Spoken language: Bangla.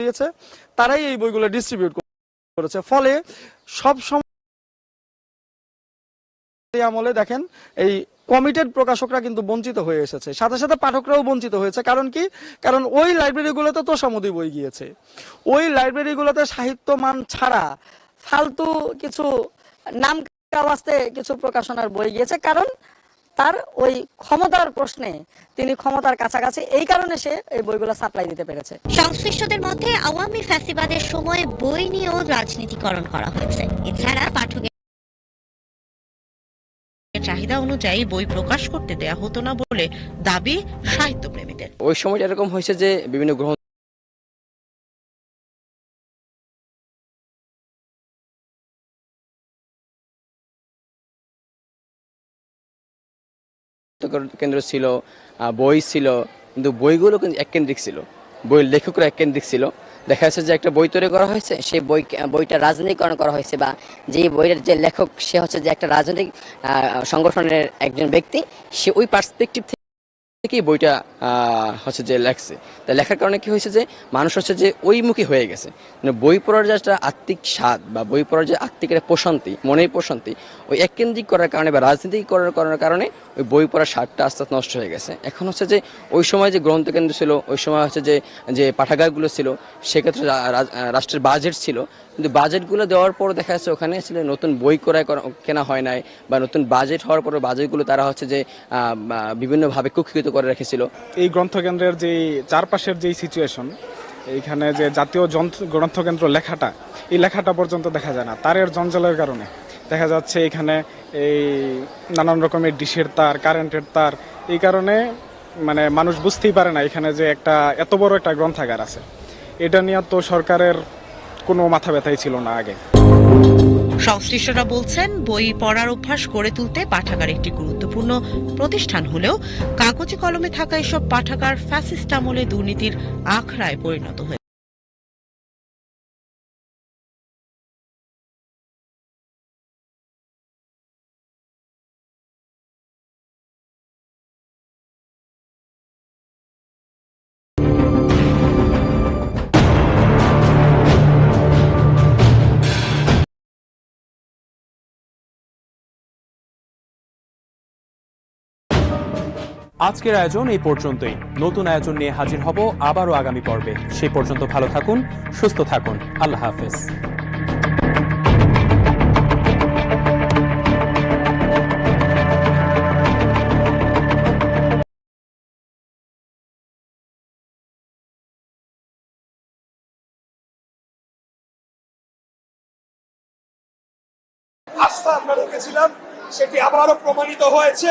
দিয়েছে, তারাই এই বইগুলো ডিস্ট্রিবিউট করেছে। ফলে সব সময় আমলে দেখেন, এই কমিটেড প্রকাশকরা কিন্তু বঞ্চিত হয়ে এসেছে। সাথে সাথে পাঠকরাও বঞ্চিত হয়েছে। কারণ কি? কারণ ওই লাইব্রেরিগুলোতে তোষামোদি বই গিয়েছে। ওই লাইব্রেরিগুলোতে সাহিত্য মান ছাড়া ফালতু কিছু নাম কিছু প্রকাশনার বই গিয়েছে। কারণ তার ওই ক্ষমতার প্রশ্নে তিনি ক্ষমতার কাছাকাছি। এই কারণে সে এই বইগুলো সাপ্লাই দিতে পেরেছে। সংশ্লিষ্টদের মধ্যে আওয়ামী ফ্যাসিবাদের সময় বই নিয়েও রাজনীতিকরণ করা হয়েছে। এছাড়া পাঠকের চাহিদা অনুযায়ী বই প্রকাশ করতে দেয়া হতো না বলে দাবি সাহিত্যপ্রেমীদের। ওই সময়টা এরকম হয়েছে যে বিভিন্ন গ্রহণ কেন্দ্র ছিল বই ছিল, কিন্তু বইগুলো কিন্তু এককেন্দ্রিক ছিল। বই লেখকরা এককেন্দ্রিক ছিল। দেখা যাচ্ছে যে একটা বই তৈরি করা হয়েছে সেই বই বইটা রাজনীতিকরণ করা হয়েছে বা যে বইয়ের যে লেখক, সে হচ্ছে যে একটা রাজনৈতিক সংগঠনের একজন ব্যক্তি, সে ওই পার্সপেক্টিভ থেকেই বইটা হচ্ছে যে লেখছে। তা লেখার কারণে কি হয়েছে যে, মানুষ হচ্ছে যে ওইমুখী হয়ে গেছে। মানে বই পড়ার যে একটা আত্মিক স্বাদ বা বই পড়ার যে আত্মিক একটা প্রশান্তি, মনের প্রশান্তি, ওই এককেন্দ্রিক করার কারণে বা রাজনীতি করার করার কারণে ওই বই পড়ার স্বাদটা আস্তে আস্তে নষ্ট হয়ে গেছে। এখন হচ্ছে যে, ওই সময় যে গ্রন্থকেন্দ্র ছিল, ওই সময় হচ্ছে যে যে পাঠাগারগুলো ছিল, সেক্ষেত্রে রাষ্ট্রের বাজেট ছিল। কিন্তু বাজেটগুলো দেওয়ার পর দেখা যাচ্ছে ওখানে আসলে নতুন বই করায় কেনা হয় নাই বা নতুন বাজেট হওয়ার পর বাজেটগুলো তারা হচ্ছে যে বিভিন্নভাবে কুক্ষিত করে রেখেছিল। এই গ্রন্থকেন্দ্রের যে চারপাশের যেই সিচুয়েশন এইখানে যে জাতীয় গ্রন্থকেন্দ্র লেখাটা, এই লেখাটা পর্যন্ত দেখা যায় না। তারের জঞ্জালের কারণে দেখা যাচ্ছে এখানে এই নানান রকমের ডিশের তার, কারেন্টের তার, এই কারণে মানে মানুষ বুঝতেই পারে না এখানে যে একটা, এত বড় একটা গ্রন্থাগার আছে। এটা নিয়ে তো সরকারের কোনো মাথা ব্যথাই ছিল না আগে। সংশ্লিষ্টরা বলছেন, বই পড়ার অভ্যাস গড়ে তুলতে পাঠাগার একটি গুরুত্বপূর্ণ প্রতিষ্ঠান হলেও কাগজে কলমে থাকা এসব পাঠাগার ফ্যাসিস্ট আমলে দুর্নীতির আখড়ায় পরিণত হয়েছে। আজকের আয়োজন এই পর্যন্তই। নতুন আয়োজন নিয়ে হাজির হব আবারও আগামী পর্বে। সেই পর্যন্ত ভালো থাকুন, সুস্থ থাকুন। আল্লাহ হাফেজ। আস্থা সেটি আবারও প্রমাণিত হয়েছে।